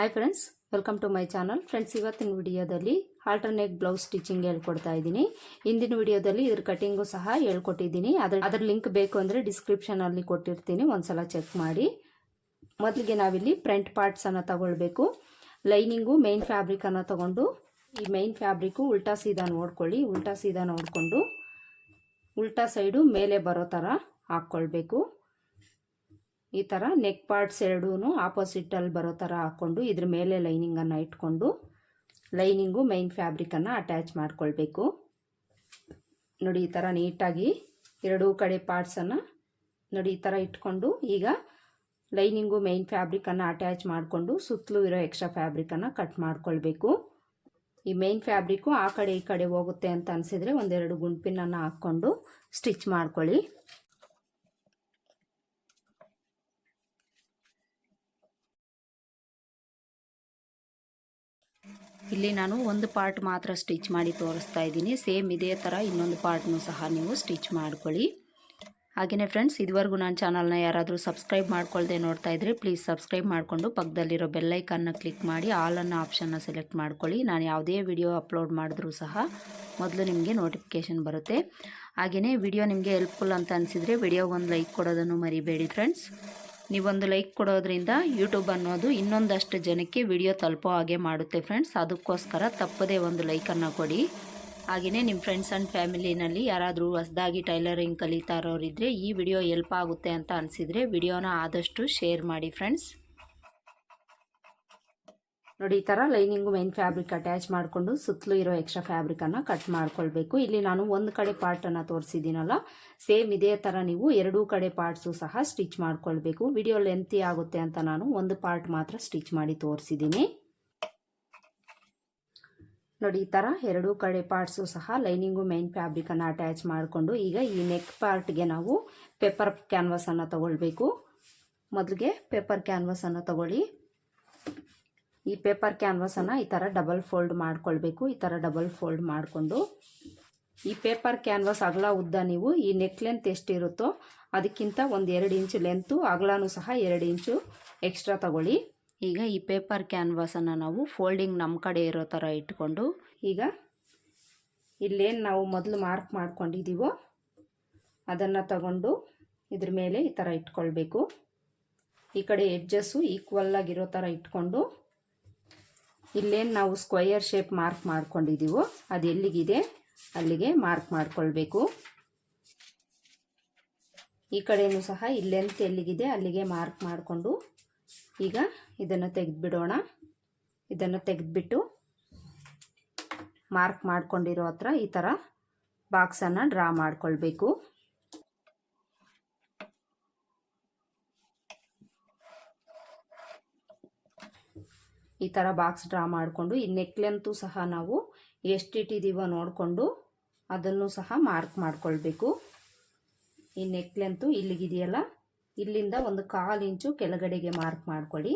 Hi friends welcome to my channel friends ಇವತ್ತಿನ ವಿಡಿಯೋದಲ್ಲಿ alternate blouse stitching ಹೇಳ್ಕೊಡ್ತಾ ಇದ್ದೀನಿ. ಇಂದಿನ ವಿಡಿಯೋದಲ್ಲಿ ಇದ್ರ ಕಟಿಂಗು ಸಹ ಹೇಳ್ಕೊಟ್ಟಿದ್ದೀನಿ. ಅದ್ರ ಅದ್ರ ಲಿಂಕ್ ಬೇಕು ಅಂದರೆ ಡಿಸ್ಕ್ರಿಪ್ಷನಲ್ಲಿ ಕೊಟ್ಟಿರ್ತೀನಿ. ಒಂದ್ಸಲ ಚೆಕ್ ಮಾಡಿ. ಮೊದಲಿಗೆ ನಾವಿಲ್ಲಿ ಫ್ರಂಟ್ ಪಾರ್ಟ್ಸನ್ನು ತಗೊಳ್ಬೇಕು. ಲೈನಿಂಗು ಮೇನ್ ಫ್ಯಾಬ್ರಿಕನ್ನು ತಗೊಂಡು, ಈ ಮೇನ್ ಫ್ಯಾಬ್ರಿಕ್ಕು ಉಲ್ಟಾ ಸೀದಾ ನೋಡ್ಕೊಳ್ಳಿ. ಉಲ್ಟಾ ಸೀದಾ ನೋಡಿಕೊಂಡು, ಉಲ್ಟಾ ಸೈಡು ಮೇಲೆ ಬರೋ ಥರ ಹಾಕ್ಕೊಳ್ಬೇಕು. ಈ ಥರ ನೆಕ್ ಪಾರ್ಟ್ಸ್ ಎರಡೂ ಆಪೋಸಿಟಲ್ಲಿ ಬರೋ ಥರ ಹಾಕ್ಕೊಂಡು ಇದ್ರ ಮೇಲೆ ಲೈನಿಂಗನ್ನು ಇಟ್ಕೊಂಡು ಲೈನಿಂಗು ಮೈನ್ ಫ್ಯಾಬ್ರಿಕನ್ನು ಅಟ್ಯಾಚ್ ಮಾಡ್ಕೊಳ್ಬೇಕು. ನೋಡಿ ಈ ಥರ ನೀಟಾಗಿ ಎರಡೂ ಕಡೆ ಪಾರ್ಟ್ಸನ್ನು ನೋಡಿ ಈ ಥರ ಇಟ್ಕೊಂಡು ಈಗ ಲೈನಿಂಗು ಮೈನ್ ಫ್ಯಾಬ್ರಿಕನ್ನು ಅಟ್ಯಾಚ್ ಮಾಡಿಕೊಂಡು ಸುತ್ತಲೂ ಇರೋ ಎಕ್ಸ್ಟ್ರಾ ಫ್ಯಾಬ್ರಿಕನ್ನು ಕಟ್ ಮಾಡ್ಕೊಳ್ಬೇಕು. ಈ ಮೈನ್ ಫ್ಯಾಬ್ರಿಕ್ಕು ಆ ಕಡೆ ಈ ಕಡೆ ಹೋಗುತ್ತೆ ಅಂತ ಅನಿಸಿದರೆ ಒಂದೆರಡು ಗುಂಪಿನನ್ನು ಹಾಕ್ಕೊಂಡು ಸ್ಟಿಚ್ ಮಾಡ್ಕೊಳ್ಳಿ. ಇಲ್ಲಿ ನಾನು ಒಂದು ಪಾರ್ಟ್ ಮಾತ್ರ ಸ್ಟಿಚ್ ಮಾಡಿ ತೋರಿಸ್ತಾ ಇದ್ದೀನಿ. ಸೇಮ್ ಇದೇ ಥರ ಇನ್ನೊಂದು ಪಾರ್ಟ್ನೂ ಸಹ ನೀವು ಸ್ಟಿಚ್ ಮಾಡ್ಕೊಳ್ಳಿ. ಹಾಗೆಯೇ ಫ್ರೆಂಡ್ಸ್, ಇದುವರೆಗೂ ನನ್ನ ಚಾನಲ್ನ ಯಾರಾದರೂ ಸಬ್ಸ್ಕ್ರೈಬ್ ಮಾಡ್ಕೊಳ್ಳದೆ ನೋಡ್ತಾ ಇದ್ದರೆ ಪ್ಲೀಸ್ ಸಬ್ಸ್ಕ್ರೈಬ್ ಮಾಡಿಕೊಂಡು ಪಕ್ಕದಲ್ಲಿರೋ ಬೆಲ್ಲೈಕನ್ನ ಕ್ಲಿಕ್ ಮಾಡಿ ಆಲನ್ನು ಆಪ್ಷನ್ನ ಸೆಲೆಕ್ಟ್ ಮಾಡ್ಕೊಳ್ಳಿ. ನಾನು ಯಾವುದೇ ವಿಡಿಯೋ ಅಪ್ಲೋಡ್ ಮಾಡಿದ್ರೂ ಸಹ ಮೊದಲು ನಿಮಗೆ ನೋಟಿಫಿಕೇಷನ್ ಬರುತ್ತೆ. ಹಾಗೆಯೇ ವಿಡಿಯೋ ನಿಮಗೆ ಹೆಲ್ಪ್ಫುಲ್ ಅಂತ ಅನಿಸಿದರೆ ವಿಡಿಯೋಗೆ ಒಂದು ಲೈಕ್ ಕೊಡೋದನ್ನು ಮರಿಬೇಡಿ ಫ್ರೆಂಡ್ಸ್. ನೀವೊಂದು ಲೈಕ್ ಕೊಡೋದ್ರಿಂದ ಯೂಟ್ಯೂಬ್ ಅನ್ನೋದು ಇನ್ನೊಂದಷ್ಟು ಜನಕ್ಕೆ ವಿಡಿಯೋ ತಲುಪೋ ಹಾಗೆ ಮಾಡುತ್ತೆ ಫ್ರೆಂಡ್ಸ್ ಅದಕ್ಕೋಸ್ಕರ ತಪ್ಪದೇ ಒಂದು ಲೈಕನ್ನು ಕೊಡಿ. ಹಾಗೆಯೇ ನಿಮ್ಮ ಫ್ರೆಂಡ್ಸ್ ಆ್ಯಂಡ್ ಫ್ಯಾಮಿಲಿನಲ್ಲಿ ಯಾರಾದರೂ ಹೊಸದಾಗಿ ಟೈಲರಿಂಗ್ ಕಲಿತಾ ಇರೋರಿದ್ದರೆ ಈ ವಿಡಿಯೋ ಹೆಲ್ಪ್ ಆಗುತ್ತೆ ಅಂತ ಅನಿಸಿದರೆ ವಿಡಿಯೋನ ಆದಷ್ಟು ಶೇರ್ ಮಾಡಿ ಫ್ರೆಂಡ್ಸ್ ನೋಡಿ, ಈ ಥರ ಲೈನಿಂಗು ಮೈನ್ ಫ್ಯಾಬ್ರಿಕ್ ಅಟ್ಯಾಚ್ ಮಾಡಿಕೊಂಡು ಸುತ್ತಲೂ ಇರೋ ಎಕ್ಸ್ಟ್ರಾ ಫ್ಯಾಬ್ರಿಕನ್ನು ಕಟ್ ಮಾಡ್ಕೊಳ್ಬೇಕು. ಇಲ್ಲಿ ನಾನು ಒಂದು ಕಡೆ ಪಾರ್ಟನ್ನು ತೋರಿಸಿದ್ದೀನಲ್ಲ ಸೇಮ್ ಇದೇ ಥರ ನೀವು ಎರಡೂ ಕಡೆ ಪಾರ್ಟ್ಸು ಸಹ ಸ್ಟಿಚ್ ಮಾಡ್ಕೊಳ್ಬೇಕು. ವಿಡಿಯೋ ಲೆಂತಿ ಆಗುತ್ತೆ ಅಂತ ನಾನು ಒಂದು ಪಾರ್ಟ್ ಮಾತ್ರ ಸ್ಟಿಚ್ ಮಾಡಿ ತೋರಿಸಿದ್ದೀನಿ. ನೋಡಿ, ಈ ಥರ ಎರಡೂ ಕಡೆ ಪಾರ್ಟ್ಸು ಸಹ ಲೈನಿಂಗು ಮೈನ್ ಫ್ಯಾಬ್ರಿಕನ್ನು ಅಟ್ಯಾಚ್ ಮಾಡಿಕೊಂಡು ಈಗ ಈ ನೆಕ್ ಪಾರ್ಟ್ಗೆ ನಾವು ಪೇಪರ್ ಕ್ಯಾನ್ವಸನ್ನು ತಗೊಳ್ಬೇಕು. ಮೊದಲಿಗೆ ಪೇಪರ್ ಕ್ಯಾನ್ವಸನ್ನು ತಗೊಳ್ಳಿ. ಈ ಪೇಪರ್ ಕ್ಯಾನ್ವಸನ್ನು ಈ ಥರ ಡಬಲ್ ಫೋಲ್ಡ್ ಮಾಡ್ಕೊಳ್ಬೇಕು, ಈ ಥರ ಡಬಲ್ ಫೋಲ್ಡ್ ಮಾಡಿಕೊಂಡು. ಈ ಪೇಪರ್ ಕ್ಯಾನ್ವಸ್ ಅಗಲ ಉದ್ದ ನೀವು ಈ ನೆಕ್ ಲೆಂತ್ ಎಷ್ಟಿರುತ್ತೋ ಅದಕ್ಕಿಂತ ಒಂದು ಎರಡು ಇಂಚು ಲೆಂತು ಅಗಲನೂ ಸಹ ಎರಡು ಇಂಚು ಎಕ್ಸ್ಟ್ರಾ ತಗೊಳ್ಳಿ. ಈಗ ಈ ಪೇಪರ್ ಕ್ಯಾನ್ವಸನ್ನು ನಾವು ಫೋಲ್ಡಿಂಗ್ ನಮ್ಮ ಕಡೆ ಇರೋ ಥರ ಇಟ್ಕೊಂಡು, ಈಗ ಇಲ್ಲೇನು ನಾವು ಮೊದಲು ಮಾರ್ಕ್ ಮಾಡ್ಕೊಂಡಿದ್ದೀವೋ ಅದನ್ನು ತಗೊಂಡು ಇದ್ರ ಮೇಲೆ ಈ ಥರ ಇಟ್ಕೊಳ್ಬೇಕು. ಈ ಕಡೆ ಎಡ್ಜಸ್ಸು ಈಕ್ವಲ್ ಆಗಿರೋ ಥರ ಇಟ್ಕೊಂಡು ಇಲ್ಲೇನು ನಾವು ಸ್ಕ್ವಯರ್ ಶೇಪ್ ಮಾರ್ಕ್ ಮಾಡ್ಕೊಂಡಿದ್ದೀವೋ ಅದು ಎಲ್ಲಿಗಿದೆ? ಅಲ್ಲಿಗೆ ಮಾರ್ಕ್ ಮಾಡ್ಕೊಳ್ಬೇಕು. ಈ ಕಡೆಯೂ ಸಹ ಇಲ್ಲೆಂತ ಎಲ್ಲಿಗಿದೆ ಅಲ್ಲಿಗೆ ಮಾರ್ಕ್ ಮಾಡಿಕೊಂಡು ಈಗ ಇದನ್ನು ತೆಗೆದುಬಿಡೋಣ. ಇದನ್ನು ತೆಗೆದುಬಿಟ್ಟು ಮಾರ್ಕ್ ಮಾಡ್ಕೊಂಡಿರೋ ಹತ್ರ ಈ ಥರ ಬಾಕ್ಸನ್ನು ಡ್ರಾ ಮಾಡ್ಕೊಳ್ಬೇಕು. ಈ ಥರ ಬಾಕ್ಸ್ ಡ್ರಾ ಮಾಡಿಕೊಂಡು, ಈ ನೆಕ್ಲೆಂತೂ ಸಹ ನಾವು ಎಷ್ಟಿಟ್ಟಿದ್ದೀವೋ ನೋಡಿಕೊಂಡು ಅದನ್ನು ಸಹ ಮಾರ್ಕ್ ಮಾಡಿಕೊಳ್ಬೇಕು. ಈ ನೆಕ್ಲೆಂತು ಇಲ್ಲಿಗಿದೆಯಲ್ಲ, ಇಲ್ಲಿಂದ ಒಂದು ಕಾಲು ಇಂಚು ಕೆಳಗಡೆಗೆ ಮಾರ್ಕ್ ಮಾಡ್ಕೊಳ್ಳಿ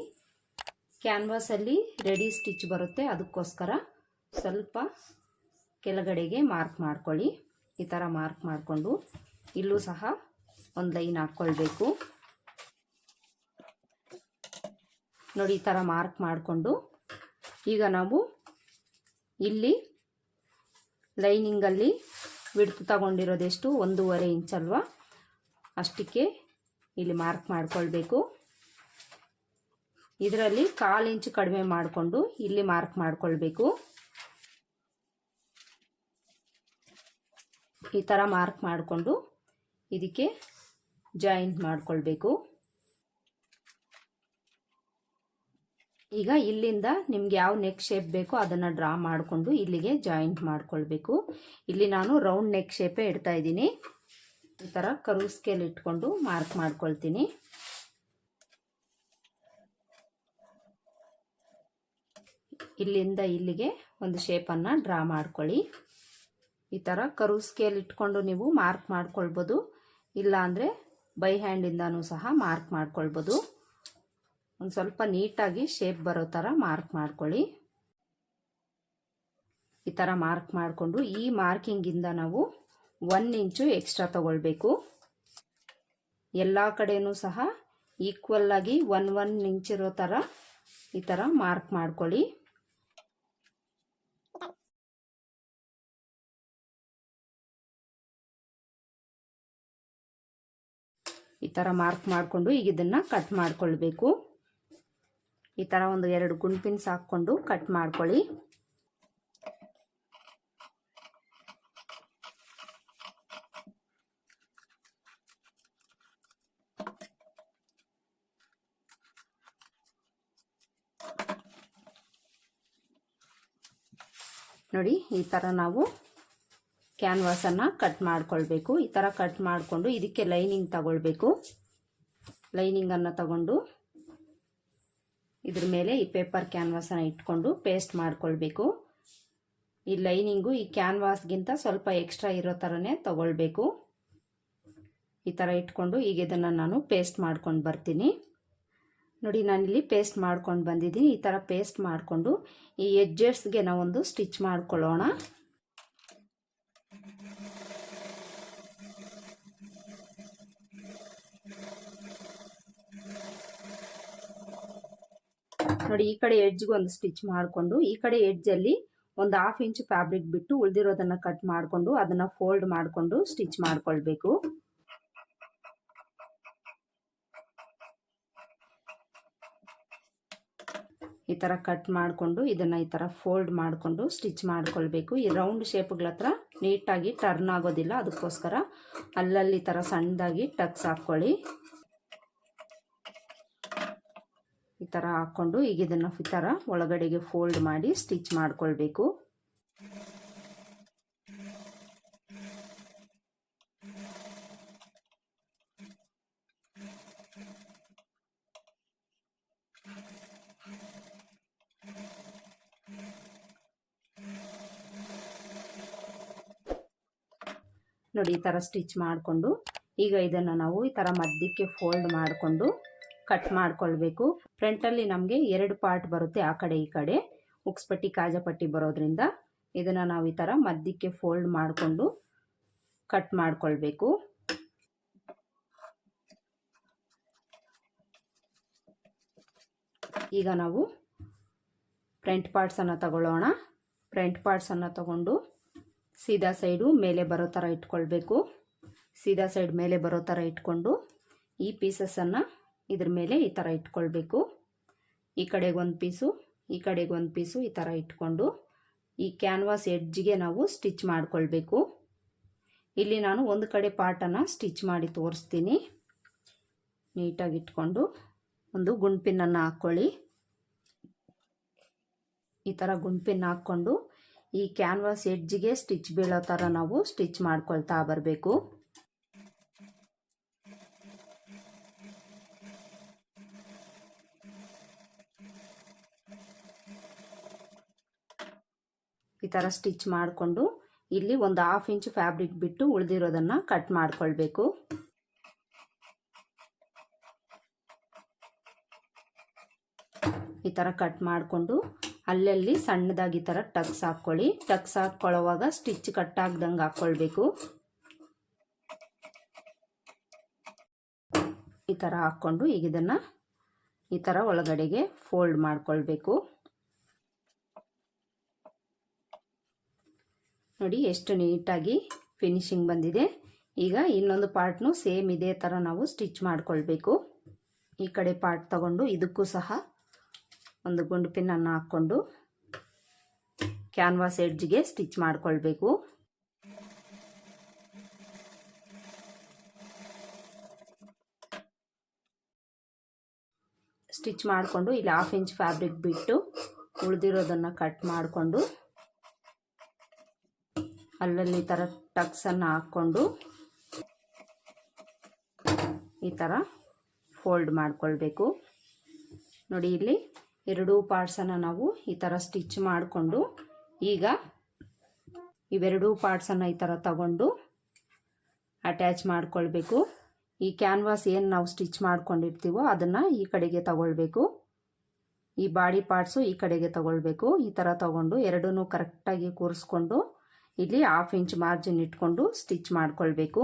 ಕ್ಯಾನ್ವಾಸಲ್ಲಿ ರೆಡಿ ಸ್ಟಿಚ್ ಬರುತ್ತೆ, ಅದಕ್ಕೋಸ್ಕರ ಸ್ವಲ್ಪ ಕೆಳಗಡೆಗೆ ಮಾರ್ಕ್ ಮಾಡ್ಕೊಳ್ಳಿ ಈ ಥರ ಮಾರ್ಕ್ ಮಾಡಿಕೊಂಡು, ಇಲ್ಲೂ ಸಹ ಒಂದು ಲೈನ್ ಹಾಕ್ಕೊಳ್ಬೇಕು. ನೋಡಿ, ಈ ಥರ ಮಾರ್ಕ್ ಮಾಡಿಕೊಂಡು ಈಗ ನಾವು ಇಲ್ಲಿ ಲೈನಿಂಗಲ್ಲಿ ಬಿಡ್ತು ತಗೊಂಡಿರೋದೆಷ್ಟು? ಒಂದೂವರೆ ಅಲ್ವಾ? ಅಷ್ಟಕ್ಕೆ ಇಲ್ಲಿ ಮಾರ್ಕ್ ಮಾಡಿಕೊಳ್ಬೇಕು. ಇದರಲ್ಲಿ ಕಾಲು ಇಂಚು ಕಡಿಮೆ ಮಾಡಿಕೊಂಡು ಇಲ್ಲಿ ಮಾರ್ಕ್ ಮಾಡಿಕೊಳ್ಬೇಕು. ಈ ಥರ ಮಾರ್ಕ್ ಮಾಡಿಕೊಂಡು ಇದಕ್ಕೆ ಜಾಯಿಂಟ್ ಮಾಡ್ಕೊಳ್ಬೇಕು. ಈಗ ಇಲ್ಲಿಂದ ನಿಮ್ಗೆ ಯಾವ ನೆಕ್ ಶೇಪ್ ಬೇಕೋ ಅದನ್ನು ಡ್ರಾ ಮಾಡಿಕೊಂಡು ಇಲ್ಲಿಗೆ ಜಾಯಿಂಟ್ ಮಾಡ್ಕೊಳ್ಬೇಕು. ಇಲ್ಲಿ ನಾನು ರೌಂಡ್ ನೆಕ್ ಶೇಪೇ ಇಡ್ತಾ ಇದ್ದೀನಿ. ಈ ಥರ ಕರು ಸ್ಕೇಲ್ ಇಟ್ಕೊಂಡು ಮಾರ್ಕ್ ಮಾಡ್ಕೊಳ್ತೀನಿ. ಇಲ್ಲಿಂದ ಇಲ್ಲಿಗೆ ಒಂದು ಶೇಪನ್ನು ಡ್ರಾ ಮಾಡ್ಕೊಳ್ಳಿ. ಈ ಥರ ಕರು ಸ್ಕೇಲ್ ಇಟ್ಕೊಂಡು ನೀವು ಮಾರ್ಕ್ ಮಾಡ್ಕೊಳ್ಬೋದು. ಇಲ್ಲ ಅಂದರೆ ಬೈ ಹ್ಯಾಂಡಿಂದನೂ ಸಹ ಮಾರ್ಕ್ ಮಾಡ್ಕೊಳ್ಬೋದು. ಒಂದು ಸ್ವಲ್ಪ ನೀಟಾಗಿ ಶೇಪ್ ಬರೋ ಥರ ಮಾರ್ಕ್ ಮಾಡ್ಕೊಳ್ಳಿ. ಈ ಥರ ಮಾರ್ಕ್ ಮಾಡಿಕೊಂಡು ಈ ಮಾರ್ಕಿಂಗಿಂದ ನಾವು ಒನ್ ಇಂಚು ಎಕ್ಸ್ಟ್ರಾ ತಗೊಳ್ಬೇಕು. ಎಲ್ಲ ಕಡೆಯೂ ಸಹ ಈಕ್ವಲ್ ಆಗಿ ಒನ್ ಒನ್ ಇಂಚ್ ಇರೋ ಥರ ಈ ಥರ ಮಾರ್ಕ್ ಮಾಡ್ಕೊಳ್ಳಿ. ಈ ಥರ ಮಾರ್ಕ್ ಮಾಡಿಕೊಂಡು ಈಗ ಇದನ್ನು ಕಟ್ ಮಾಡ್ಕೊಳ್ಬೇಕು. ಈ ಥರ ಒಂದು ಎರಡು ಗುಂಪಿನ್ಸ್ ಹಾಕ್ಕೊಂಡು ಕಟ್ ಮಾಡ್ಕೊಳ್ಳಿ. ನೋಡಿ, ಈ ಥರ ನಾವು ಕ್ಯಾನ್ವಾಸನ್ನು ಕಟ್ ಮಾಡ್ಕೊಳ್ಬೇಕು. ಈ ಥರ ಕಟ್ ಮಾಡಿಕೊಂಡು ಇದಕ್ಕೆ ಲೈನಿಂಗ್ ತಗೊಳ್ಬೇಕು. ಲೈನಿಂಗನ್ನು ತಗೊಂಡು ಇದ್ರ ಮೇಲೆ ಈ ಪೇಪರ್ ಕ್ಯಾನ್ವಾಸನ್ನು ಇಟ್ಕೊಂಡು ಪೇಸ್ಟ್ ಮಾಡ್ಕೊಳ್ಬೇಕು. ಈ ಲೈನಿಂಗು ಈ ಕ್ಯಾನ್ವಾಸ್ಗಿಂತ ಸ್ವಲ್ಪ ಎಕ್ಸ್ಟ್ರಾ ಇರೋ ಥರನೇ ತಗೊಳ್ಬೇಕು. ಈ ಥರ ಇಟ್ಕೊಂಡು ಈಗ ಇದನ್ನು ನಾನು ಪೇಸ್ಟ್ ಮಾಡ್ಕೊಂಡು ಬರ್ತೀನಿ. ನೋಡಿ, ನಾನಿಲ್ಲಿ ಪೇಸ್ಟ್ ಮಾಡ್ಕೊಂಡು ಬಂದಿದ್ದೀನಿ. ಈ ಥರ ಪೇಸ್ಟ್ ಮಾಡಿಕೊಂಡು ಈ ಎಜ್ಜರ್ಸ್ಗೆ ನಾವೊಂದು ಸ್ಟಿಚ್ ಮಾಡ್ಕೊಳ್ಳೋಣ. ನೋಡಿ, ಈ ಕಡೆ ಎಡ್ಜ್ಗೆ ಒಂದು ಸ್ಟಿಚ್ ಮಾಡಿಕೊಂಡು, ಈ ಕಡೆ ಎಡ್ಜಲ್ಲಿ ಒಂದು ಹಾಫ್ ಇಂಚ್ ಫ್ಯಾಬ್ರಿಕ್ ಬಿಟ್ಟು ಉಳಿದಿರೋದನ್ನು ಕಟ್ ಮಾಡಿಕೊಂಡು, ಅದನ್ನು ಫೋಲ್ಡ್ ಮಾಡಿಕೊಂಡು ಸ್ಟಿಚ್ ಮಾಡ್ಕೊಳ್ಬೇಕು. ಈ ಥರ ಕಟ್ ಮಾಡಿಕೊಂಡು, ಇದನ್ನು ಈ ಥರ ಫೋಲ್ಡ್ ಮಾಡಿಕೊಂಡು ಸ್ಟಿಚ್ ಮಾಡ್ಕೊಳ್ಬೇಕು. ಈ ರೌಂಡ್ ಶೇಪ್ಗಳ ಹತ್ರ ನೀಟಾಗಿ ಟರ್ನ್ ಆಗೋದಿಲ್ಲ, ಅದಕ್ಕೋಸ್ಕರ ಅಲ್ಲಲ್ಲಿ ಈ ಥರ ಸಣ್ಣದಾಗಿ ಟಕ್ಸ್ ಹಾಕ್ಕೊಳ್ಳಿ. ಈ ಥರ ಹಾಕ್ಕೊಂಡು ಈಗ ಇದನ್ನು ಈ ಥರ ಒಳಗಡೆಗೆ ಫೋಲ್ಡ್ ಮಾಡಿ ಸ್ಟಿಚ್ ಮಾಡ್ಕೊಳ್ಬೇಕು. ನೋಡಿ ಈ ಥರ ಸ್ಟಿಚ್ ಮಾಡಿಕೊಂಡು ಈಗ ಇದನ್ನು ನಾವು ಈ ಥರ ಮಧ್ಯಕ್ಕೆ ಫೋಲ್ಡ್ ಮಾಡಿಕೊಂಡು ಕಟ್ ಮಾಡ್ಕೊಳ್ಬೇಕು. ಫ್ರಂಟಲ್ಲಿ ನಮಗೆ ಎರಡು ಪಾರ್ಟ್ ಬರುತ್ತೆ ಆ ಕಡೆ ಈ ಕಡೆ. ಉಕ್ಸ್ಪಟ್ಟಿ ಕಾಜಪಟ್ಟಿ ಬರೋದ್ರಿಂದ ಇದನ್ನು ನಾವು ಈ ಥರ ಮಧ್ಯಕ್ಕೆ ಫೋಲ್ಡ್ ಮಾಡಿಕೊಂಡು ಕಟ್ ಮಾಡ್ಕೊಳ್ಬೇಕು. ಈಗ ನಾವು ಫ್ರಂಟ್ ಪಾರ್ಟ್ಸನ್ನು ತಗೊಳ್ಳೋಣ. ಫ್ರಂಟ್ ಪಾರ್ಟ್ಸನ್ನು ತಗೊಂಡು ಸೀದಾ ಸೈಡು ಮೇಲೆ ಬರೋ ಥರ ಇಟ್ಕೊಳ್ಬೇಕು. ಸೀದಾ ಸೈಡ್ ಮೇಲೆ ಬರೋ ಥರ ಇಟ್ಕೊಂಡು ಈ ಪೀಸಸನ್ನು ಇದ್ರ ಮೇಲೆ ಈ ಥರ ಇಟ್ಕೊಳ್ಬೇಕು. ಈ ಕಡೆಗೆ ಒಂದು ಪೀಸು, ಈ ಕಡೆಗೆ ಒಂದು ಪೀಸು ಈ ಥರ ಇಟ್ಕೊಂಡು ಈ ಕ್ಯಾನ್ವಾಸ್ ಎಡ್ಜ್ಗೆ ನಾವು ಸ್ಟಿಚ್ ಮಾಡಿಕೊಳ್ಬೇಕು. ಇಲ್ಲಿ ನಾನು ಒಂದು ಕಡೆ ಪಾರ್ಟನ್ನು ಸ್ಟಿಚ್ ಮಾಡಿ ತೋರಿಸ್ತೀನಿ. ನೀಟಾಗಿ ಇಟ್ಕೊಂಡು ಒಂದು ಗುಂಪಿನನ್ನು ಹಾಕ್ಕೊಳ್ಳಿ ಈ ಥರ ಗುಂಪಿನ ಹಾಕ್ಕೊಂಡು ಈ ಕ್ಯಾನ್ವಾಸ್ ಎಡ್ಜ್ಗೆ ಸ್ಟಿಚ್ ಬೀಳೋ ಥರ ನಾವು ಸ್ಟಿಚ್ ಮಾಡ್ಕೊಳ್ತಾ ಬರಬೇಕು ಈ ಥರ ಸ್ಟಿಚ್ ಮಾಡಿಕೊಂಡು ಇಲ್ಲಿ ಒಂದು ಹಾಫ್ ಇಂಚ್ ಫ್ಯಾಬ್ರಿಕ್ ಬಿಟ್ಟು ಉಳಿದಿರೋದನ್ನು ಕಟ್ ಮಾಡ್ಕೊಳ್ಬೇಕು. ಈ ಥರ ಕಟ್ ಮಾಡಿಕೊಂಡು ಅಲ್ಲಲ್ಲಿ ಸಣ್ಣದಾಗಿ ಈ ಥರ ಟಕ್ಸ್ ಹಾಕ್ಕೊಳ್ಳಿ. ಟಕ್ಸ್ ಹಾಕ್ಕೊಳ್ಳೋವಾಗ ಸ್ಟಿಚ್ ಕಟ್ ಆಗ್ದಂಗೆ ಹಾಕ್ಕೊಳ್ಬೇಕು. ಈ ಥರ ಹಾಕ್ಕೊಂಡು ಈಗ ಇದನ್ನು ಈ ಥರ ಒಳಗಡೆಗೆ ಫೋಲ್ಡ್ ಮಾಡ್ಕೊಳ್ಬೇಕು. ನೋಡಿ ಎಷ್ಟು ನೀಟಾಗಿ ಫಿನಿಶಿಂಗ್ ಬಂದಿದೆ. ಈಗ ಇನ್ನೊಂದು ಪಾರ್ಟ್ನು ಸೇಮ್ ಇದೇ ಥರ ನಾವು ಸ್ಟಿಚ್ ಮಾಡಿಕೊಳ್ಬೇಕು. ಈ ಕಡೆ ಪಾರ್ಟ್ ತಗೊಂಡು ಇದಕ್ಕೂ ಸಹ ಒಂದು ಗುಂಡು ಪಿನ್ನನ್ನು ಹಾಕ್ಕೊಂಡು ಕ್ಯಾನ್ವಾಸ್ ಎಡ್ಜ್ಗೆ ಸ್ಟಿಚ್ ಮಾಡಿಕೊಳ್ಬೇಕು. ಸ್ಟಿಚ್ ಮಾಡಿಕೊಂಡು ಇಲ್ಲಿ ಹಾಫ್ ಇಂಚ್ ಫ್ಯಾಬ್ರಿಕ್ ಬಿಟ್ಟು ಉಳಿದಿರೋದನ್ನು ಕಟ್ ಮಾಡಿಕೊಂಡು ಅಲ್ಲಲ್ಲಿ ಈ ಥರ ಟಕ್ಸನ್ನು ಹಾಕ್ಕೊಂಡು ಈ ಥರ ಫೋಲ್ಡ್ ಮಾಡಿಕೊಳ್ಬೇಕು. ನೋಡಿ ಇಲ್ಲಿ ಎರಡೂ ಪಾರ್ಟ್ಸನ್ನು ನಾವು ಈ ಥರ ಸ್ಟಿಚ್ ಮಾಡಿಕೊಂಡು ಈಗ ಇವೆರಡೂ ಪಾರ್ಟ್ಸನ್ನು ಈ ಥರ ತಗೊಂಡು ಅಟ್ಯಾಚ್ ಮಾಡಿಕೊಳ್ಬೇಕು. ಈ ಕ್ಯಾನ್ವಾಸ್ ಏನು ನಾವು ಸ್ಟಿಚ್ ಮಾಡ್ಕೊಂಡಿರ್ತೀವೋ ಅದನ್ನು ಈ ಕಡೆಗೆ ತಗೊಳ್ಬೇಕು. ಈ ಬಾಡಿ ಪಾರ್ಟ್ಸು ಈ ಕಡೆಗೆ ತಗೊಳ್ಬೇಕು. ಈ ಥರ ತಗೊಂಡು ಎರಡೂ ಕರೆಕ್ಟಾಗಿ ಕೂರಿಸ್ಕೊಂಡು ಇಲ್ಲಿ ಹಾಫ್ ಇಂಚ್ ಮಾರ್ಜಿನ್ ಇಟ್ಕೊಂಡು ಸ್ಟಿಚ್ ಮಾಡ್ಕೊಳ್ಬೇಕು.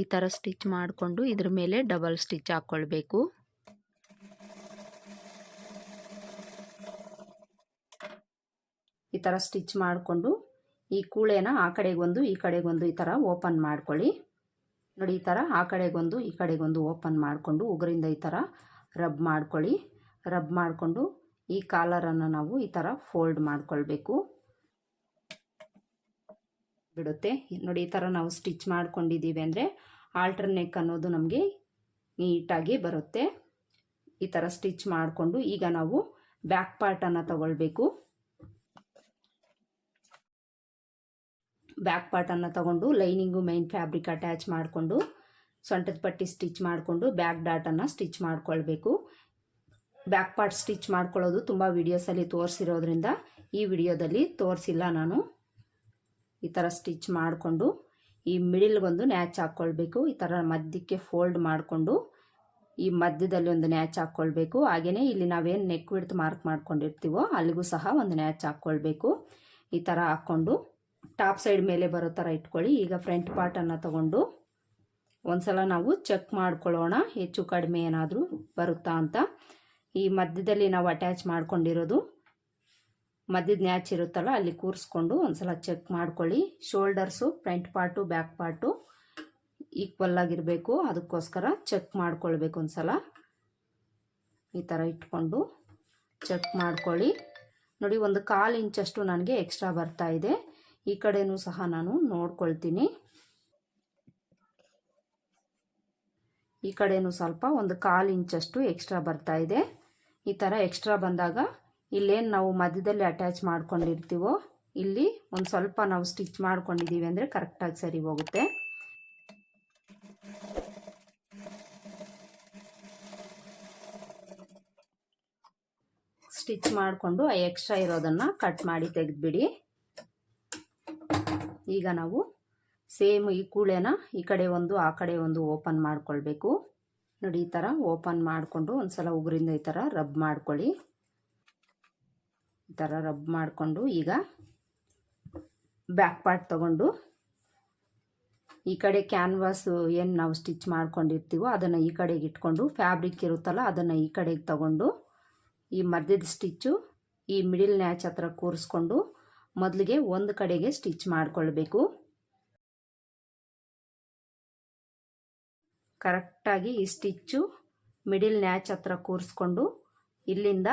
ಈ ಥರ ಸ್ಟಿಚ್ ಮಾಡಿಕೊಂಡು ಇದ್ರ ಮೇಲೆ ಡಬಲ್ ಸ್ಟಿಚ್ ಹಾಕ್ಕೊಳ್ಬೇಕು ಈ ಥರ ಸ್ಟಿಚ್ ಮಾಡಿಕೊಂಡು ಈ ಕೂಳೆನ ಆ ಕಡೆಗೊಂದು, ಈ ಕಡೆಗೊಂದು ಈ ಥರ ಓಪನ್ ಮಾಡ್ಕೊಳ್ಳಿ. ನೋಡಿ ಈ ಥರ ಆ ಕಡೆಗೊಂದು, ಈ ಕಡೆಗೊಂದು ಓಪನ್ ಮಾಡಿಕೊಂಡು ಉಗುರಿಂದ ಈ ಥರ ರಬ್ ಮಾಡ್ಕೊಳ್ಳಿ. ರಬ್ ಮಾಡಿಕೊಂಡು ಈ ಕಾಲರನ್ನು ನಾವು ಈ ಥರ ಫೋಲ್ಡ್ ಮಾಡಿಕೊಳ್ಬೇಕು. ಬಿಡುತ್ತೆ. ನೋಡಿ ಈ ಥರ ನಾವು ಸ್ಟಿಚ್ ಮಾಡ್ಕೊಂಡಿದ್ದೀವಿ ಅಂದರೆ ಆಲ್ಟರ್ನೆಕ್ ಅನ್ನೋದು ನಮಗೆ ನೀಟಾಗಿ ಬರುತ್ತೆ. ಈ ಥರ ಸ್ಟಿಚ್ ಮಾಡಿಕೊಂಡು ಈಗ ನಾವು ಬ್ಯಾಕ್ ಪಾರ್ಟನ್ನು ತಗೊಳ್ಬೇಕು. ಬ್ಯಾಕ್ ಪಾರ್ಟನ್ನು ತಗೊಂಡು ಲೈನಿಂಗು ಮೈನ್ ಫ್ಯಾಬ್ರಿಕ್ ಅಟ್ಯಾಚ್ ಮಾಡಿಕೊಂಡು ಸೊಂಟದ ಪಟ್ಟಿ ಸ್ಟಿಚ್ ಮಾಡಿಕೊಂಡು ಬ್ಯಾಕ್ ಡಾಟನ್ನು ಸ್ಟಿಚ್ ಮಾಡ್ಕೊಳ್ಬೇಕು. ಬ್ಯಾಕ್ ಪಾರ್ಟ್ ಸ್ಟಿಚ್ ಮಾಡ್ಕೊಳ್ಳೋದು ತುಂಬ ವೀಡಿಯೋಸಲ್ಲಿ ತೋರಿಸಿರೋದ್ರಿಂದ ಈ ವಿಡಿಯೋದಲ್ಲಿ ತೋರಿಸಿಲ್ಲ ನಾನು. ಈ ಥರ ಸ್ಟಿಚ್ ಮಾಡಿಕೊಂಡು ಈ ಮಿಡಿಲ್ಗೊಂದು ನ್ಯಾಚ್ ಹಾಕ್ಕೊಳ್ಬೇಕು. ಈ ಥರ ಮಧ್ಯಕ್ಕೆ ಫೋಲ್ಡ್ ಮಾಡಿಕೊಂಡು ಈ ಮಧ್ಯದಲ್ಲಿ ಒಂದು ನ್ಯಾಚ್ ಹಾಕ್ಕೊಳ್ಬೇಕು. ಹಾಗೆಯೇ ಇಲ್ಲಿ ನಾವೇನು ನೆಕ್ ವಿಡ್ತ್ ಮಾರ್ಕ್ ಮಾಡ್ಕೊಂಡಿರ್ತೀವೋ ಅಲ್ಲಿಗೂ ಸಹ ಒಂದು ನ್ಯಾಚ್ ಹಾಕ್ಕೊಳ್ಬೇಕು. ಈ ಥರ ಹಾಕ್ಕೊಂಡು ಟಾಪ್ ಸೈಡ್ ಮೇಲೆ ಬರೋ ಥರ ಇಟ್ಕೊಳ್ಳಿ. ಈಗ ಫ್ರಂಟ್ ಪಾರ್ಟನ್ನು ತಗೊಂಡು ಒಂದ್ಸಲ ನಾವು ಚೆಕ್ ಮಾಡ್ಕೊಳ್ಳೋಣ. ಹೆಚ್ಚು ಕಡಿಮೆ ಏನಾದರೂ ಬರುತ್ತಾ ಅಂತ. ಈ ಮಧ್ಯದಲ್ಲಿ ನಾವು ಅಟ್ಯಾಚ್ ಮಾಡ್ಕೊಂಡಿರೋದು. ಮಧ್ಯದ ನ್ಯಾಚ್ ಇರುತ್ತಲ್ಲ, ಅಲ್ಲಿ ಕೂರಿಸ್ಕೊಂಡು ಒಂದ್ಸಲ ಚೆಕ್ ಮಾಡ್ಕೊಳ್ಳಿ. Shoulders front part back part equal ಆಗಿರಬೇಕು. ಅದಕ್ಕೋಸ್ಕರ ಚೆಕ್ ಮಾಡ್ಕೊಳ್ಬೇಕು ಒಂದ್ಸಲ. ಈ ಥರ ಇಟ್ಕೊಂಡು ಚೆಕ್ ಮಾಡ್ಕೊಳ್ಳಿ. ನೋಡಿ, ಒಂದು ಕಾಲು ಇಂಚಷ್ಟು ನನಗೆ ಎಕ್ಸ್ಟ್ರಾ ಬರ್ತಾ ಇದೆ. ಈ ಕಡೆನೂ ಸಹ ನಾನು ನೋಡ್ಕೊಳ್ತೀನಿ. ಈ ಕಡೆನೂ ಸ್ವಲ್ಪ ಒಂದು ಕಾಲು ಇಂಚಷ್ಟು ಎಕ್ಸ್ಟ್ರಾ ಬರ್ತಾ ಇದೆ. ಈ ಥರ ಎಕ್ಸ್ಟ್ರಾ ಬಂದಾಗ ಇಲ್ಲೇನು ನಾವು ಮಧ್ಯದಲ್ಲಿ ಅಟ್ಯಾಚ್ ಮಾಡ್ಕೊಂಡಿರ್ತೀವೋ, ಇಲ್ಲಿ ಒಂದು ಸ್ವಲ್ಪ ನಾವು ಸ್ಟಿಚ್ ಮಾಡ್ಕೊಂಡಿದ್ದೀವಿ ಅಂದರೆ ಕರೆಕ್ಟಾಗಿ ಸರಿ ಹೋಗುತ್ತೆ. ಸ್ಟಿಚ್ ಮಾಡಿಕೊಂಡು ಆ ಎಕ್ಸ್ಟ್ರಾ ಇರೋದನ್ನು ಕಟ್ ಮಾಡಿ ತೆಗೆದುಬಿಡಿ. ಈಗ ನಾವು ಸೇಮ್ ಈ ಕೂಳೆನ ಈ ಕಡೆ ಒಂದು, ಆ ಕಡೆ ಒಂದು ಓಪನ್ ಮಾಡ್ಕೊಳ್ಬೇಕು. ನೋಡಿ, ಈ ಥರ ಓಪನ್ ಮಾಡಿಕೊಂಡು ಒಂದು ಸಲ ಉಗುರಿಂದ ಈ ಥರ ರಬ್ ಮಾಡ್ಕೊಳ್ಳಿ. ಈ ಥರ ರಬ್ ಮಾಡಿಕೊಂಡು ಈಗ ಬ್ಯಾಕ್ ಪಾರ್ಟ್ ತಗೊಂಡು ಈ ಕಡೆ ಕ್ಯಾನ್ವಾಸ್ ಏನು ನಾವು ಸ್ಟಿಚ್ ಮಾಡ್ಕೊಂಡಿರ್ತೀವೋ ಅದನ್ನು ಈ ಕಡೆಗೆ ಇಟ್ಕೊಂಡು ಫ್ಯಾಬ್ರಿಕ್ ಇರುತ್ತಲ್ಲ ಅದನ್ನು ಈ ಕಡೆಗೆ ತಗೊಂಡು ಈ ಮಧ್ಯದ ಸ್ಟಿಚ್ಚು ಈ ಮಿಡಿಲ್ ನ್ಯಾಚ್ ಹತ್ರ ಕೂರಿಸ್ಕೊಂಡು ಮೊದಲಿಗೆ ಒಂದು ಕಡೆಗೆ ಸ್ಟಿಚ್ ಮಾಡಿಕೊಳ್ಬೇಕು. ಕರೆಕ್ಟಾಗಿ ಈ ಸ್ಟಿಚ್ಚು ಮಿಡಿಲ್ ನ್ಯಾಚ್ ಹತ್ರ ಕೂರಿಸ್ಕೊಂಡು ಇಲ್ಲಿಂದ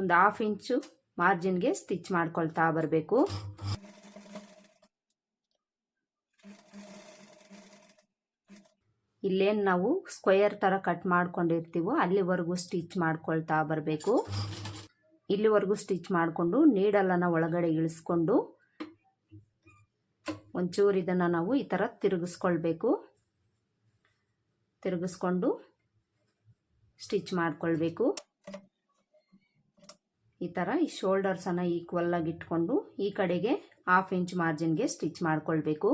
ಒಂದು ಹಾಫ್ ಇಂಚು ಮಾರ್ಜಿನ್ಗೆ ಸ್ಟಿಚ್ ಮಾಡ್ಕೊಳ್ತಾ ಬರಬೇಕು. ಇಲ್ಲೇನು ನಾವು ಸ್ಕ್ವೇರ್ ಥರ ಕಟ್ ಮಾಡ್ಕೊಂಡಿರ್ತೀವೋ ಅಲ್ಲಿವರೆಗೂ ಸ್ಟಿಚ್ ಮಾಡ್ಕೊಳ್ತಾ ಬರಬೇಕು. ಇಲ್ಲಿವರೆಗೂ ಸ್ಟಿಚ್ ಮಾಡಿಕೊಂಡು ನೀಡಲನ್ನು ಒಳಗಡೆ ಇಳಿಸ್ಕೊಂಡು ಒಂಚೂರು ಇದನ್ನು ನಾವು ಈ ಥರ ತಿರುಗಿಸ್ಕೊಳ್ಬೇಕು. ತಿರುಗಿಸ್ಕೊಂಡು ಸ್ಟಿಚ್ ಮಾಡಿಕೊಳ್ಬೇಕು. ಈ ಥರ ಈ ಶೋಲ್ಡರ್ಸನ್ನು ಈಕ್ವಲ್ಲಾಗಿ ಇಟ್ಕೊಂಡು ಈ ಕಡೆಗೆ ಹಾಫ್ ಇಂಚ್ ಮಾರ್ಜಿನ್ಗೆ ಸ್ಟಿಚ್ ಮಾಡಿಕೊಳ್ಬೇಕು.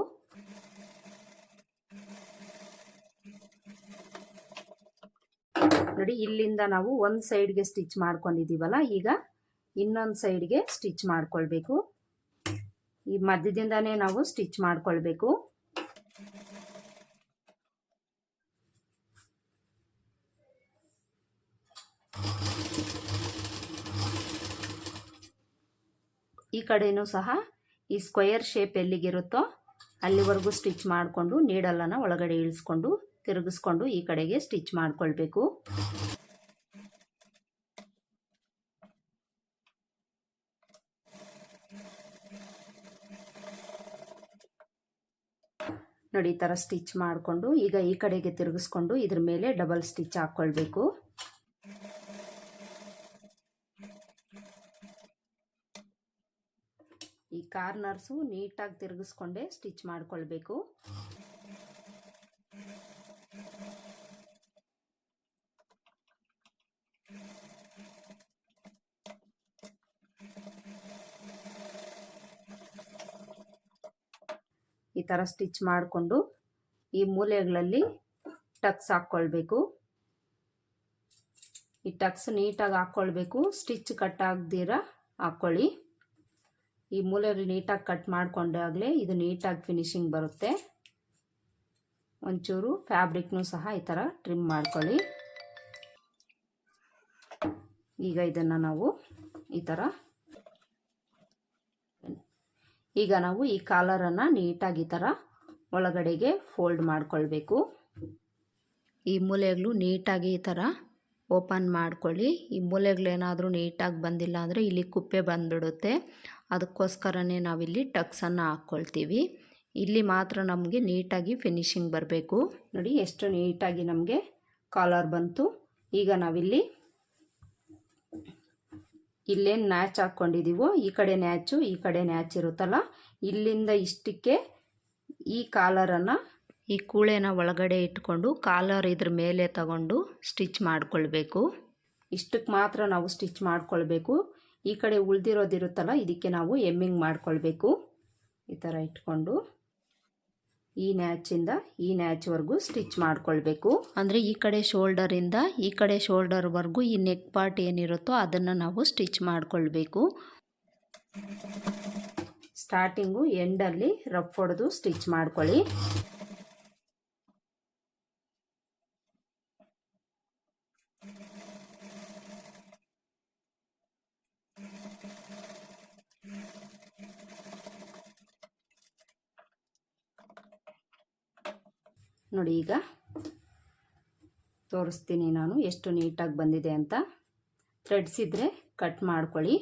ನೋಡಿ, ಇಲ್ಲಿಂದ ನಾವು ಒಂದು ಸೈಡ್ಗೆ ಸ್ಟಿಚ್ ಮಾಡ್ಕೊಂಡಿದ್ದೀವಲ್ಲ, ಈಗ ಇನ್ನೊಂದು ಸೈಡ್ಗೆ ಸ್ಟಿಚ್ ಮಾಡಿಕೊಳ್ಬೇಕು. ಈ ಮಧ್ಯದಿಂದನೇ ನಾವು ಸ್ಟಿಚ್ ಮಾಡ್ಕೊಳ್ಬೇಕು. ಈ ಕಡೆನೂ ಸಹ ಈ ಸ್ಕ್ವಯರ್ ಶೇಪ್ ಎಲ್ಲಿಗಿರುತ್ತೋ ಅಲ್ಲಿವರೆಗೂ ಸ್ಟಿಚ್ ಮಾಡಿಕೊಂಡು ನೀಡಲನ್ನು ಒಳಗಡೆ ಇಳಿಸ್ಕೊಂಡು, ತಿರುಗಿಸ್ಕೊಂಡು ಈ ಕಡೆಗೆ ಸ್ಟಿಚ್ ಮಾಡಿಕೊಳ್ಬೇಕು. ನೋಡಿ ಈ ಥರ ಸ್ಟಿಚ್ ಮಾಡಿಕೊಂಡು ಈಗ ಈ ಕಡೆಗೆ ತಿರುಗಿಸ್ಕೊಂಡು ಇದ್ರ ಮೇಲೆ ಡಬಲ್ ಸ್ಟಿಚ್ ಹಾಕ್ಕೊಳ್ಬೇಕು ಈ ಕಾರ್ನರ್ಸು ನೀಟಾಗಿ ತಿರುಗಿಸ್ಕೊಂಡೇ ಸ್ಟಿಚ್ ಮಾಡಿಕೊಳ್ಬೇಕು. ಈ ಥರ ಸ್ಟಿಚ್ ಮಾಡಿಕೊಂಡು ಈ ಮೂಲೆಗಳಲ್ಲಿ ಟಕ್ಸ್ ಹಾಕ್ಕೊಳ್ಬೇಕು. ಈ ಟಕ್ಸ್ ನೀಟಾಗಿ ಹಾಕ್ಕೊಳ್ಬೇಕು. ಸ್ಟಿಚ್ ಕಟ್ ಆಗದಿರ ಹಾಕ್ಕೊಳ್ಳಿ. ಈ ಮೂಲೆಯಲ್ಲಿ ನೀಟಾಗಿ ಕಟ್ ಮಾಡಿಕೊಂಡಾಗಲೇ ಇದು ನೀಟಾಗಿ ಫಿನಿಶಿಂಗ್ ಬರುತ್ತೆ. ಒಂಚೂರು ಫ್ಯಾಬ್ರಿಕ್ನೂ ಸಹ ಈ ಥರ ಟ್ರಿಮ್ ಮಾಡ್ಕೊಳ್ಳಿ. ಈಗ ಇದನ್ನು ನಾವು ಈ ಥರ ಈಗ ನಾವು ಈ ಕಾಲರನ್ನು ನೀಟಾಗಿ ಈ ಥರ ಒಳಗಡೆಗೆ ಫೋಲ್ಡ್ ಮಾಡಿಕೊಳ್ಬೇಕು. ಈ ಮೂಲೆಗಳು ನೀಟಾಗಿ ಈ ಥರ ಓಪನ್ ಮಾಡ್ಕೊಳ್ಳಿ. ಈ ಮೂಲೆಗಳೇನಾದರೂ ನೀಟಾಗಿ ಬಂದಿಲ್ಲ ಅಂದರೆ ಇಲ್ಲಿ ಕುಪ್ಪೆ ಬಂದುಬಿಡುತ್ತೆ. ಅದಕ್ಕೋಸ್ಕರನೇ ನಾವಿಲ್ಲಿ ಟಕ್ಸನ್ನು ಹಾಕ್ಕೊಳ್ತೀವಿ. ಇಲ್ಲಿ ಮಾತ್ರ ನಮಗೆ ನೀಟಾಗಿ ಫಿನಿಶಿಂಗ್ ಬರಬೇಕು. ನೋಡಿ, ಎಷ್ಟು ನೀಟಾಗಿ ನಮಗೆ ಕಾಲರ್ ಬಂತು. ಈಗ ನಾವಿಲ್ಲಿ ಇಲ್ಲೇನು ನ್ಯಾಚ್ ಹಾಕ್ಕೊಂಡಿದ್ದೀವೋ ಈ ಕಡೆ ನ್ಯಾಚು, ಈ ಕಡೆ ನ್ಯಾಚ್ ಇರುತ್ತಲ್ಲ, ಇಲ್ಲಿಂದ ಇಷ್ಟಕ್ಕೆ ಈ ಕಾಲರನ್ನು ಈ ಕೂಳೆನ ಒಳಗಡೆ ಇಟ್ಕೊಂಡು ಕಾಲರ್ ಇದ್ರ ಮೇಲೆ ತಗೊಂಡು ಸ್ಟಿಚ್ ಮಾಡಿಕೊಳ್ಬೇಕು. ಇಷ್ಟಕ್ಕೆ ಮಾತ್ರ ನಾವು ಸ್ಟಿಚ್ ಮಾಡ್ಕೊಳ್ಬೇಕು. ಈ ಕಡೆ ಉಳಿದಿರೋದಿರುತ್ತಲ್ಲ ಇದಕ್ಕೆ ನಾವು ಎಮ್ಮಿಂಗ್ ಮಾಡ್ಕೊಳ್ಬೇಕು. ಈ ಥರ ಇಟ್ಕೊಂಡು ಈ ನ್ಯಾಚಿಂದ ಈ ನ್ಯಾಚ್ವರೆಗೂ ಸ್ಟಿಚ್ ಮಾಡ್ಕೊಳ್ಬೇಕು. ಅಂದರೆ ಈ ಕಡೆ ಶೋಲ್ಡರಿಂದ ಈ ಕಡೆ ಶೋಲ್ಡರ್ವರೆಗೂ ಈ ನೆಕ್ ಪಾರ್ಟ್ ಏನಿರುತ್ತೋ ಅದನ್ನು ನಾವು ಸ್ಟಿಚ್ ಮಾಡ್ಕೊಳ್ಬೇಕು. ಸ್ಟಾರ್ಟಿಂಗು ಎಂಡಲ್ಲಿ ರಫ್ ಹೊಡೆದು ಸ್ಟಿಚ್ ಮಾಡ್ಕೊಳ್ಳಿ. ನೋಡಿ ಈಗ. ತೋರಿಸ್ತೀನಿ ನಾನು ಎಷ್ಟು ನೀಟಾಗಿ ಬಂದಿದೆ ಅಂತ. ಥ್ರೆಡ್ಸ್ ಇದ್ದರೆ ಕಟ್ ಮಾಡ್ಕೊಳ್ಳಿ.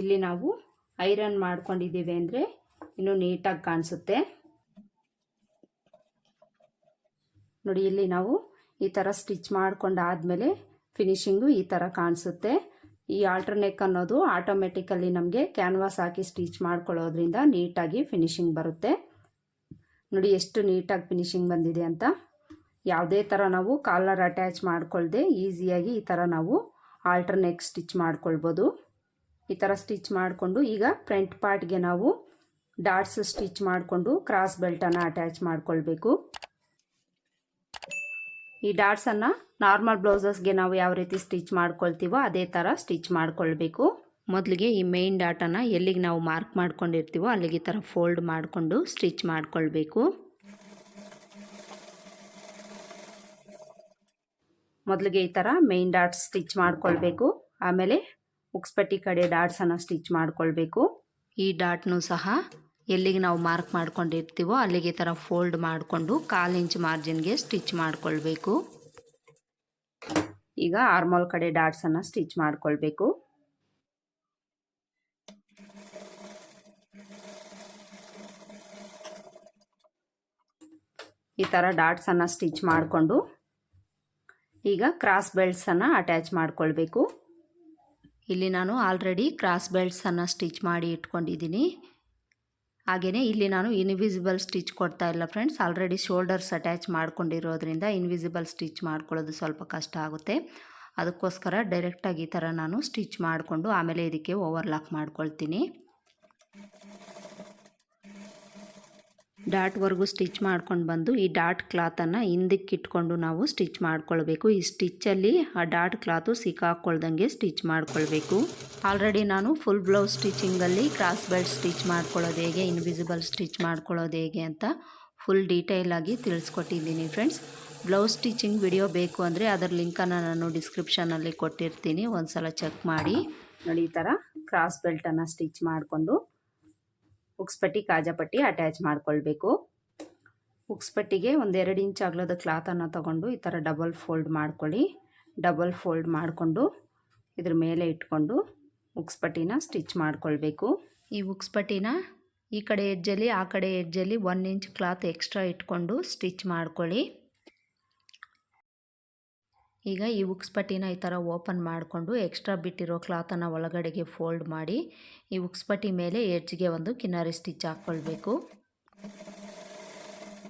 ಇಲ್ಲಿ ನಾವು ಐರನ್ ಮಾಡ್ಕೊಂಡಿದ್ದೀವಿ ಅಂದರೆ ಇನ್ನೂ ನೀಟಾಗಿ ಕಾಣಿಸುತ್ತೆ. ನೋಡಿ, ಇಲ್ಲಿ ನಾವು ಈ ಥರ ಸ್ಟಿಚ್ ಮಾಡ್ಕೊಂಡಾದಮೇಲೆ ಫಿನಿಶಿಂಗು ಈ ಥರ ಕಾಣಿಸುತ್ತೆ. ಈ ಆಲ್ಟರ್ನೆಕ್ ಅನ್ನೋದು ಆಟೋಮೆಟಿಕಲಿ ನಮಗೆ ಕ್ಯಾನ್ವಾಸ್ ಹಾಕಿ ಸ್ಟಿಚ್ ಮಾಡ್ಕೊಳ್ಳೋದ್ರಿಂದ ನೀಟಾಗಿ ಫಿನಿಶಿಂಗ್ ಬರುತ್ತೆ. ನೋಡಿ ಎಷ್ಟು ನೀಟಾಗಿ ಫಿನಿಶಿಂಗ್ ಬಂದಿದೆ ಅಂತ. ಯಾವುದೇ ಥರ ನಾವು ಕಾಲರ್ ಅಟ್ಯಾಚ್ ಮಾಡ್ಕೊಳ್ಳದೆ ಈಸಿಯಾಗಿ ಈ ಥರ ನಾವು ಆಲ್ಟರ್ನೆಕ್ ಸ್ಟಿಚ್ ಮಾಡ್ಕೊಳ್ಬೋದು. ಈ ಥರ ಸ್ಟಿಚ್ ಮಾಡಿಕೊಂಡು ಈಗ ಫ್ರಂಟ್ ಪಾರ್ಟ್ಗೆ ನಾವು ಡಾಟ್ಸ್ ಸ್ಟಿಚ್ ಮಾಡಿಕೊಂಡು ಕ್ರಾಸ್ ಬೆಲ್ಟನ್ನು ಅಟ್ಯಾಚ್ ಮಾಡ್ಕೊಳ್ಬೇಕು. ಈ ಡಾಟ್ಸನ್ನು ನಾರ್ಮಲ್ ಬ್ಲೌಸಸ್ಗೆ ನಾವು ಯಾವ ರೀತಿ ಸ್ಟಿಚ್ ಮಾಡ್ಕೊಳ್ತೀವೋ ಅದೇ ಥರ ಸ್ಟಿಚ್ ಮಾಡ್ಕೊಳ್ಬೇಕು. ಮೊದಲಿಗೆ ಈ ಮೇಯ್ನ್ ಡಾಟನ್ನು ಎಲ್ಲಿಗೆ ನಾವು ಮಾರ್ಕ್ ಮಾಡ್ಕೊಂಡಿರ್ತೀವೋ ಅಲ್ಲಿಗೆ ಈ ಥರ ಫೋಲ್ಡ್ ಮಾಡಿಕೊಂಡು ಸ್ಟಿಚ್ ಮಾಡ್ಕೊಳ್ಬೇಕು. ಮೊದಲಿಗೆ ಈ ಥರ ಮೇಯ್ನ್ ಡಾಟ್ಸ್ ಸ್ಟಿಚ್ ಮಾಡ್ಕೊಳ್ಬೇಕು. ಆಮೇಲೆ ಉಕ್ಸ್ಪಟ್ಟಿ ಕಡೆ ಡಾಟ್ಸನ್ನು ಸ್ಟಿಚ್ ಮಾಡ್ಕೊಳ್ಬೇಕು. ಈ ಡಾಟ್ನು ಸಹ ಎಲ್ಲಿಗೆ ನಾವು ಮಾರ್ಕ್ ಮಾಡ್ಕೊಂಡಿರ್ತೀವೋ ಅಲ್ಲಿಗೆ ಈ ಥರ ಫೋಲ್ಡ್ ಮಾಡಿಕೊಂಡು ಕಾಲು ಇಂಚ್ ಮಾರ್ಜಿನ್ಗೆ ಸ್ಟಿಚ್ ಮಾಡ್ಕೊಳ್ಬೇಕು. ಈಗ ಆರ್ಮೋಲ್ ಕಡೆ ಡಾಟ್ಸನ್ನು ಸ್ಟಿಚ್ ಮಾಡ್ಕೊಳ್ಬೇಕು. ಈ ಥರ ಡಾಟ್ಸನ್ನು ಸ್ಟಿಚ್ ಮಾಡಿಕೊಂಡು ಈಗ ಕ್ರಾಸ್ ಬೆಲ್ಟ್ಸನ್ನು ಅಟ್ಯಾಚ್ ಮಾಡ್ಕೊಳ್ಬೇಕು. ಇಲ್ಲಿ ನಾನು ಆಲ್ರೆಡಿ ಕ್ರಾಸ್ ಬೆಲ್ಟ್ಸನ್ನು ಸ್ಟಿಚ್ ಮಾಡಿ ಇಟ್ಕೊಂಡಿದ್ದೀನಿ. ಹಾಗೆಯೇ ಇಲ್ಲಿ ನಾನು ಇನ್ವಿಸಿಬಲ್ ಸ್ಟಿಚ್ ಕೊಡ್ತಾ ಇಲ್ಲ ಫ್ರೆಂಡ್ಸ್ ಆಲ್ರೆಡಿ ಶೋಲ್ಡರ್ಸ್ ಅಟ್ಯಾಚ್ ಮಾಡ್ಕೊಂಡಿರೋದ್ರಿಂದ ಇನ್ವಿಸಿಬಲ್ ಸ್ಟಿಚ್ ಮಾಡ್ಕೊಳ್ಳೋದು ಸ್ವಲ್ಪ ಕಷ್ಟ ಆಗುತ್ತೆ. ಅದಕ್ಕೋಸ್ಕರ ಡೈರೆಕ್ಟಾಗಿ ಈ ಥರ ನಾನು ಸ್ಟಿಚ್ ಮಾಡಿಕೊಂಡು ಆಮೇಲೆ ಇದಕ್ಕೆ ಓವರ್ಲಾಕ್ ಮಾಡ್ಕೊಳ್ತೀನಿ. ಡಾಟ್ವರೆಗೂ ಸ್ಟಿಚ್ ಮಾಡ್ಕೊಂಡು ಬಂದು ಈ ಡಾಟ್ ಕ್ಲಾತನ್ನು ಹಿಂದಕ್ಕೆ ಇಟ್ಕೊಂಡು ನಾವು ಸ್ಟಿಚ್ ಮಾಡ್ಕೊಳ್ಬೇಕು. ಈ ಸ್ಟಿಚ್ಚಲ್ಲಿ ಆ ಡಾಟ್ ಕ್ಲಾತು ಸಿಕ್ಕಾಕ್ಕೊಳ್ದಂಗೆ ಸ್ಟಿಚ್ ಮಾಡ್ಕೊಳ್ಬೇಕು. ಆಲ್ರೆಡಿ ನಾನು ಫುಲ್ ಬ್ಲೌಸ್ ಸ್ಟಿಚಿಂಗಲ್ಲಿ ಕ್ರಾಸ್ ಬೆಲ್ಟ್ ಸ್ಟಿಚ್ ಮಾಡ್ಕೊಳ್ಳೋದು ಹೇಗೆ, ಇನ್ವಿಸಿಬಲ್ ಸ್ಟಿಚ್ ಮಾಡ್ಕೊಳ್ಳೋದು ಹೇಗೆ ಅಂತ ಫುಲ್ ಡೀಟೇಲಾಗಿ ತಿಳಿಸ್ಕೊಟ್ಟಿದ್ದೀನಿ ಫ್ರೆಂಡ್ಸ್. ಬ್ಲೌಸ್ ಸ್ಟಿಚಿಂಗ್ ವಿಡಿಯೋ ಬೇಕು ಅಂದರೆ ಅದರ ಲಿಂಕನ್ನು ನಾನು ಡಿಸ್ಕ್ರಿಪ್ಷನಲ್ಲಿ ಕೊಟ್ಟಿರ್ತೀನಿ. ಒಂದು ಸಲ ಚೆಕ್ ಮಾಡಿ. ನೋಡಿ ಈ ಥರ ಕ್ರಾಸ್ ಬೆಲ್ಟನ್ನು ಸ್ಟಿಚ್ ಮಾಡಿಕೊಂಡು ಉಕ್ಸ್ಪಟ್ಟಿ, ಕಾಜಾಪಟ್ಟಿ ಅಟ್ಯಾಚ್ ಮಾಡ್ಕೊಳ್ಬೇಕು. ಉಕ್ಸ್ಪಟ್ಟಿಗೆ ಒಂದೆರಡು ಇಂಚ್ ಅಗಲದ ಕ್ಲಾತನ್ನು ತಗೊಂಡು ಈ ಥರ ಡಬಲ್ ಫೋಲ್ಡ್ ಮಾಡ್ಕೊಳ್ಳಿ. ಡಬಲ್ ಫೋಲ್ಡ್ ಮಾಡಿಕೊಂಡು ಇದ್ರ ಮೇಲೆ ಇಟ್ಕೊಂಡು ಉಕ್ಸ್ಪಟ್ಟಿನ ಸ್ಟಿಚ್ ಮಾಡ್ಕೊಳ್ಬೇಕು. ಈ ಉಕ್ಸ್ಪಟ್ಟಿನ ಈ ಕಡೆ ಎಜ್ಜಲ್ಲಿ ಆ ಕಡೆ ಎಜ್ಜಲ್ಲಿ ಒನ್ ಇಂಚ್ ಕ್ಲಾತ್ ಎಕ್ಸ್ಟ್ರಾ ಇಟ್ಕೊಂಡು ಸ್ಟಿಚ್ ಮಾಡ್ಕೊಳ್ಳಿ. ಈಗ ಈ ಉಕ್ಸ್ ಪಟ್ಟಿನ ಈ ಥರ ಓಪನ್ ಮಾಡಿಕೊಂಡು ಎಕ್ಸ್ಟ್ರಾ ಬಿಟ್ಟಿರೋ ಕ್ಲಾತನ್ನು ಒಳಗಡೆಗೆ ಫೋಲ್ಡ್ ಮಾಡಿ ಈ ಉಕ್ಸ್ ಪಟ್ಟಿ ಮೇಲೆ ಎಡ್ಜ್ಗೆ ಒಂದು ಕಿನಾರಿ ಸ್ಟಿಚ್ ಹಾಕ್ಕೊಳ್ಬೇಕು.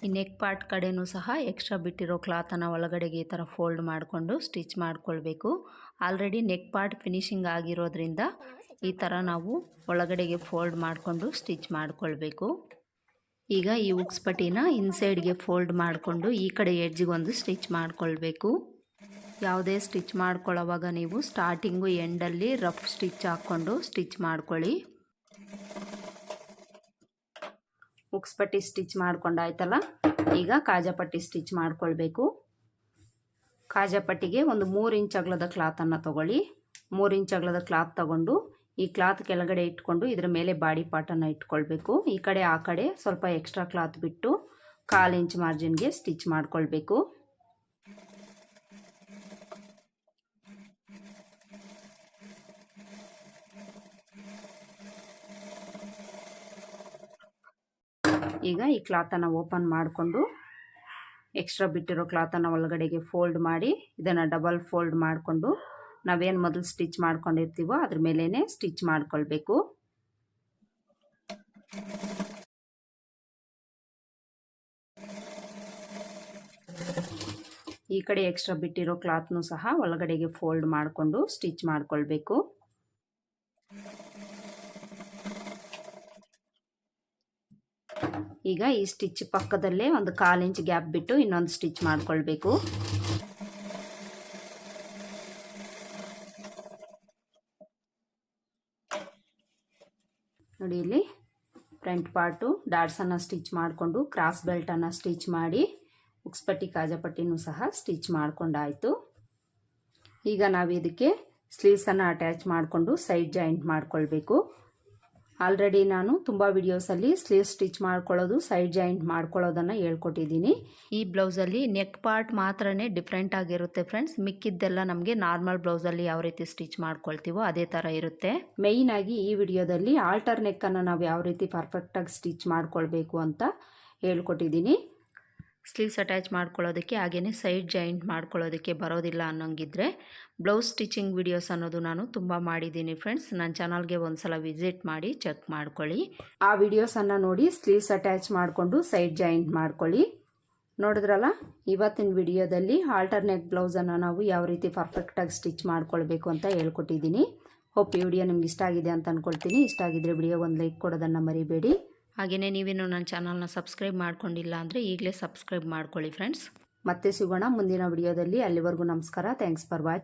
ಈ ನೆಕ್ ಪಾರ್ಟ್ ಕಡೆನೂ ಸಹ ಎಕ್ಸ್ಟ್ರಾ ಬಿಟ್ಟಿರೋ ಕ್ಲಾತನ್ನು ಒಳಗಡೆಗೆ ಈ ಥರ ಫೋಲ್ಡ್ ಮಾಡಿಕೊಂಡು ಸ್ಟಿಚ್ ಮಾಡಿಕೊಳ್ಬೇಕು. ಆಲ್ರೆಡಿ ನೆಕ್ ಪಾರ್ಟ್ ಫಿನಿಶಿಂಗ್ ಆಗಿರೋದ್ರಿಂದ ಈ ಥರ ನಾವು ಒಳಗಡೆಗೆ ಫೋಲ್ಡ್ ಮಾಡಿಕೊಂಡು ಸ್ಟಿಚ್ ಮಾಡಿಕೊಳ್ಬೇಕು. ಈಗ ಈ ಉಕ್ಸ್ ಪಟ್ಟಿನ ಇನ್ಸೈಡ್ಗೆ ಫೋಲ್ಡ್ ಮಾಡಿಕೊಂಡು ಈ ಕಡೆ ಎಡ್ಜ್ಗೆ ಒಂದು ಸ್ಟಿಚ್ ಮಾಡ್ಕೊಳ್ಬೇಕು. ಯಾವುದೇ ಸ್ಟಿಚ್ ಮಾಡ್ಕೊಳ್ಳೋವಾಗ ನೀವು ಸ್ಟಾರ್ಟಿಂಗು ಎಂಡಲ್ಲಿ ರಫ್ ಸ್ಟಿಚ್ ಹಾಕ್ಕೊಂಡು ಸ್ಟಿಚ್ ಮಾಡ್ಕೊಳ್ಳಿ. ಉಕ್ಸ್ಪಟ್ಟಿ ಸ್ಟಿಚ್ ಮಾಡ್ಕೊಂಡಾಯ್ತಲ್ಲ ಈಗ ಕಾಜಾಪಟ್ಟಿ ಸ್ಟಿಚ್ ಮಾಡ್ಕೊಳ್ಬೇಕು. ಕಾಜಾಪಟ್ಟಿಗೆ ಒಂದು ಮೂರು ಇಂಚ್ ಅಗಲದ ಕ್ಲಾತನ್ನು ತಗೊಳ್ಳಿ. ಮೂರು ಇಂಚ್ ಅಗಲದ ಕ್ಲಾತ್ ತಗೊಂಡು ಈ ಕ್ಲಾತ್ ಕೆಳಗಡೆ ಇಟ್ಕೊಂಡು ಇದರ ಮೇಲೆ ಬಾಡಿ ಪಾರ್ಟನ್ನು ಇಟ್ಕೊಳ್ಬೇಕು. ಈ ಕಡೆ ಆ ಕಡೆ ಸ್ವಲ್ಪ ಎಕ್ಸ್ಟ್ರಾ ಕ್ಲಾತ್ ಬಿಟ್ಟು ಕಾಲು ಇಂಚ್ ಮಾರ್ಜಿನ್ಗೆ ಸ್ಟಿಚ್ ಮಾಡ್ಕೊಳ್ಬೇಕು. ಈಗ ಈ ಕ್ಲಾತನ್ನು ಓಪನ್ ಮಾಡಿಕೊಂಡು ಎಕ್ಸ್ಟ್ರಾ ಬಿಟ್ಟಿರೋ ಕ್ಲಾತನ್ನು ಒಳಗಡೆಗೆ ಫೋಲ್ಡ್ ಮಾಡಿ, ಇದನ್ನು ಡಬಲ್ ಫೋಲ್ಡ್ ಮಾಡಿಕೊಂಡು ನಾವೇನು ಮೊದಲು ಸ್ಟಿಚ್ ಮಾಡ್ಕೊಂಡಿರ್ತೀವೋ ಅದ್ರ ಮೇಲೇ ಸ್ಟಿಚ್ ಮಾಡ್ಕೊಳ್ಬೇಕು. ಈ ಕಡೆ ಎಕ್ಸ್ಟ್ರಾ ಬಿಟ್ಟಿರೋ ಕ್ಲಾತ್ನು ಸಹ ಒಳಗಡೆಗೆ ಫೋಲ್ಡ್ ಮಾಡಿಕೊಂಡು ಸ್ಟಿಚ್ ಮಾಡ್ಕೊಳ್ಬೇಕು. ಈಗ ಈ ಸ್ಟಿಚ್ ಪಕ್ಕದಲ್ಲೇ ಒಂದು ಕಾಲು ಇಂಚ್ ಗ್ಯಾಪ್ ಬಿಟ್ಟು ಇನ್ನೊಂದು ಸ್ಟಿಚ್ ಮಾಡ್ಕೊಳ್ಬೇಕು. ನೋಡಿ ಇಲ್ಲಿ ಫ್ರಂಟ್ ಪಾರ್ಟು ಡಾಟ್ಸನ್ನು ಸ್ಟಿಚ್ ಮಾಡಿಕೊಂಡು ಕ್ರಾಸ್ ಬೆಲ್ಟನ್ನು ಸ್ಟಿಚ್ ಮಾಡಿ ಉಕ್ಸ್ಪಟ್ಟಿ ಕಾಜಪಟ್ಟಿನೂ ಸಹ ಸ್ಟಿಚ್ ಮಾಡಿಕೊಂಡಾಯಿತು. ಈಗ ನಾವು ಇದಕ್ಕೆ ಸ್ಲೀವ್ಸನ್ನು ಅಟ್ಯಾಚ್ ಮಾಡಿಕೊಂಡು ಸೈಡ್ ಜಾಯಿಂಟ್ ಮಾಡ್ಕೊಳ್ಬೇಕು. ಆಲ್ರೆಡಿ ನಾನು ತುಂಬ ವಿಡಿಯೋಸಲ್ಲಿ ಸ್ಲೀವ್ ಸ್ಟಿಚ್ ಮಾಡ್ಕೊಳ್ಳೋದು ಸೈಡ್ ಜಾಯಿಂಟ್ ಮಾಡ್ಕೊಳ್ಳೋದನ್ನು ಹೇಳ್ಕೊಟ್ಟಿದ್ದೀನಿ. ಈ ಬ್ಲೌಸಲ್ಲಿ ನೆಕ್ ಪಾರ್ಟ್ ಮಾತ್ರನೇ ಡಿಫ್ರೆಂಟ್ ಆಗಿರುತ್ತೆ ಫ್ರೆಂಡ್ಸ್ ಮಿಕ್ಕಿದ್ದೆಲ್ಲ ನಮಗೆ ನಾರ್ಮಲ್ ಬ್ಲೌಸಲ್ಲಿ ಯಾವ ರೀತಿ ಸ್ಟಿಚ್ ಮಾಡ್ಕೊಳ್ತೀವೋ ಅದೇ ಥರ ಇರುತ್ತೆ. ಮೇಯ್ನ್ ಆಗಿ ಈ ವಿಡಿಯೋದಲ್ಲಿ ಆಲ್ಟರ್ ನೆಕ್ಕನ್ನು ನಾವು ಯಾವ ರೀತಿ ಪರ್ಫೆಕ್ಟಾಗಿ ಸ್ಟಿಚ್ ಮಾಡ್ಕೊಳ್ಬೇಕು ಅಂತ ಹೇಳ್ಕೊಟ್ಟಿದ್ದೀನಿ. ಸ್ಲೀವ್ಸ್ ಅಟ್ಯಾಚ್ ಮಾಡ್ಕೊಳ್ಳೋದಕ್ಕೆ ಹಾಗೆಯೇ ಸೈಡ್ ಜಾಯಿಂಟ್ ಮಾಡ್ಕೊಳ್ಳೋದಕ್ಕೆ ಬರೋದಿಲ್ಲ ಅನ್ನೋಂಗಿದ್ರೆ ಬ್ಲೌಸ್ ಸ್ಟಿಚಿಂಗ್ ವಿಡಿಯೋಸ್ ಅನ್ನೋದು ನಾನು ತುಂಬ ಮಾಡಿದ್ದೀನಿ ಫ್ರೆಂಡ್ಸ್. ನನ್ನ ಚಾನಲ್ಗೆ ಒಂದು ಸಲ ವಿಸಿಟ್ ಮಾಡಿ ಚೆಕ್ ಮಾಡ್ಕೊಳ್ಳಿ. ಆ ವಿಡಿಯೋಸನ್ನು ನೋಡಿ ಸ್ಲೀವ್ಸ್ ಅಟ್ಯಾಚ್ ಮಾಡಿಕೊಂಡು ಸೈಡ್ ಜಾಯಿಂಟ್ ಮಾಡ್ಕೊಳ್ಳಿ. ನೋಡಿದ್ರಲ್ಲ, ಇವತ್ತಿನ ವಿಡಿಯೋದಲ್ಲಿ ಆಲ್ಟರ್ನೇಟ್ ಬ್ಲೌಸನ್ನು ನಾವು ಯಾವ ರೀತಿ ಪರ್ಫೆಕ್ಟಾಗಿ ಸ್ಟಿಚ್ ಮಾಡ್ಕೊಳ್ಬೇಕು ಅಂತ ಹೇಳ್ಕೊಟ್ಟಿದ್ದೀನಿ. ಹೋಪ್ ಈ ವಿಡಿಯೋ ನಿಮ್ಗೆ ಇಷ್ಟ ಆಗಿದೆ ಅಂತ ಅಂದ್ಕೊಳ್ತೀನಿ ಇಷ್ಟ ಆಗಿದ್ರೆ ವಿಡಿಯೋ ಒಂದು ಲೈಕ್ ಕೊಡೋದನ್ನು ಮರಿಬೇಡಿ. ಹಾಗೆಯೇ ನೀವೇನು ನನ್ನ ಚಾನಲ್ನ ಸಬ್ಸ್ಕ್ರೈಬ್ ಮಾಡ್ಕೊಂಡಿಲ್ಲ ಅಂದರೆ ಈಗಲೇ ಸಬ್ಸ್ಕ್ರೈಬ್ ಮಾಡ್ಕೊಳ್ಳಿ ಫ್ರೆಂಡ್ಸ್ ಮತ್ತೆ ಸಿಗೋಣ ಮುಂದಿನ ವಿಡಿಯೋದಲ್ಲಿ. ಅಲ್ಲಿವರೆಗೂ ನಮಸ್ಕಾರ. Thanks for watch